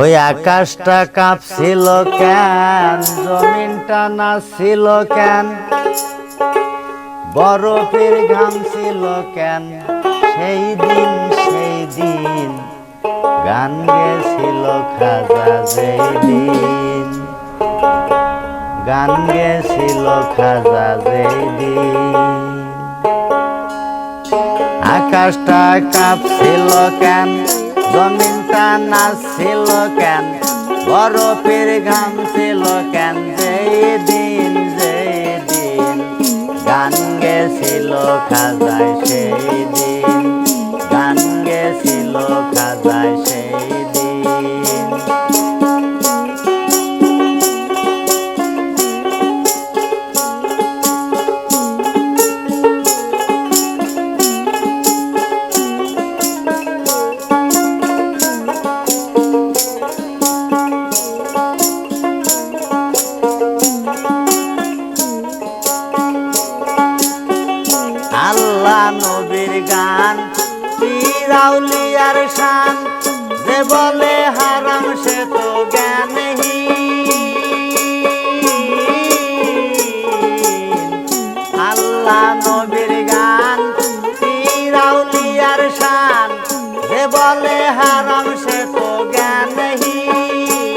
আকাশটা কাঁপছিল কেন? জমিনটা নাচছিল কেন? বরফের ঘাম ছিল কেন? সেই দিন সেই দিন গান গেছিল খাজা যেই দিন গান গেছিল খাজা যেই দিন আকাশটা কাঁপছিল কেন? জমিনটা ছিল কেন? বরফের ঘাম ছিল কেন? যেই দিন যেই দিন গান গেছিল খাজায় সেই দিন গান গেছিল খাজায় আল্লাহ নবীর গান। পিরাউলিয়ার শান, যে বলে হারাম সে তো জ্ঞানহীন আল্লাহ নবীর গান পিরাউলিয়ার শান, যে বলে হারাম সে তো জ্ঞানহীন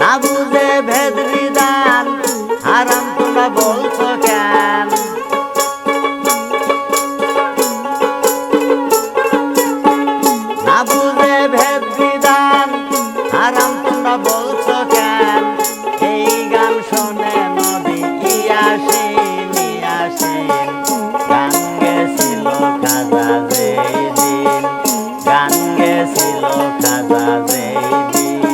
না বুঝে ভেদ বিধান হারাম তোমরা বলছো হারাম তোমরা বলছো কেন? এই গান শোনে নবী ইয়াসিন ইয়াসিন গান গেছিল খাজা যেই দিন গান গেছিল খাজা যেই দিন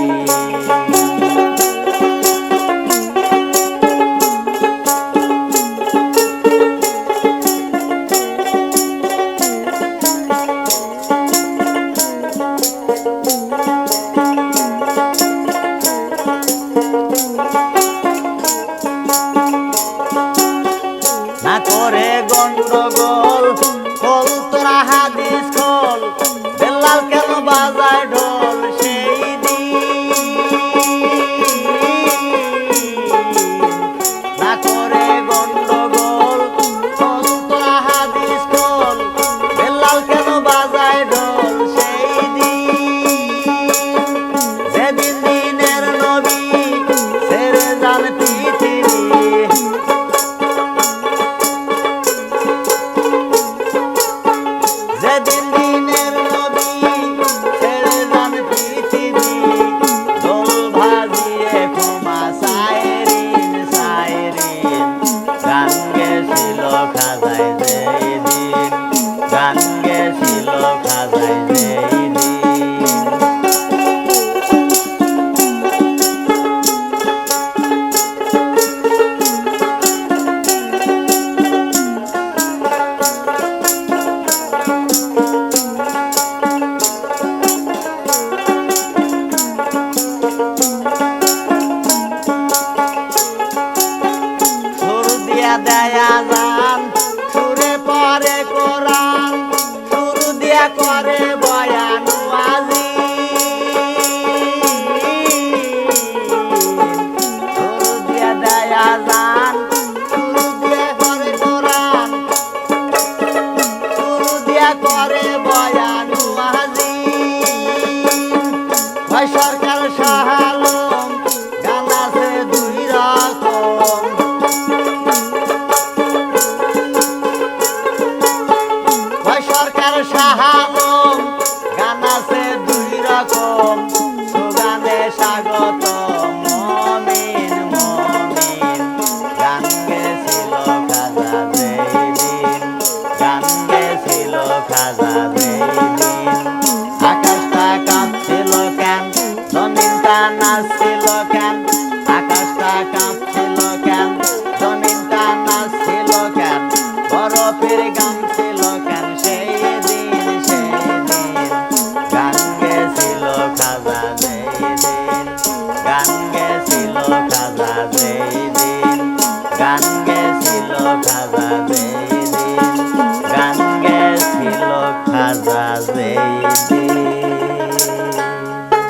না পাণ্ডুরগণ daya নাচছিল কেন? আকাশটা কাঁপছিল কেন? জমিনটা নাচছিল কেন? বরফের গান ছিল কেন? সেই দিন সেই দিন। গান গেছিল খাজা যেই দিন। গান গেছিল খাজা যেই দিন। গান গেছিল খাজা যেই দিন। গান গেছিল খাজা দিন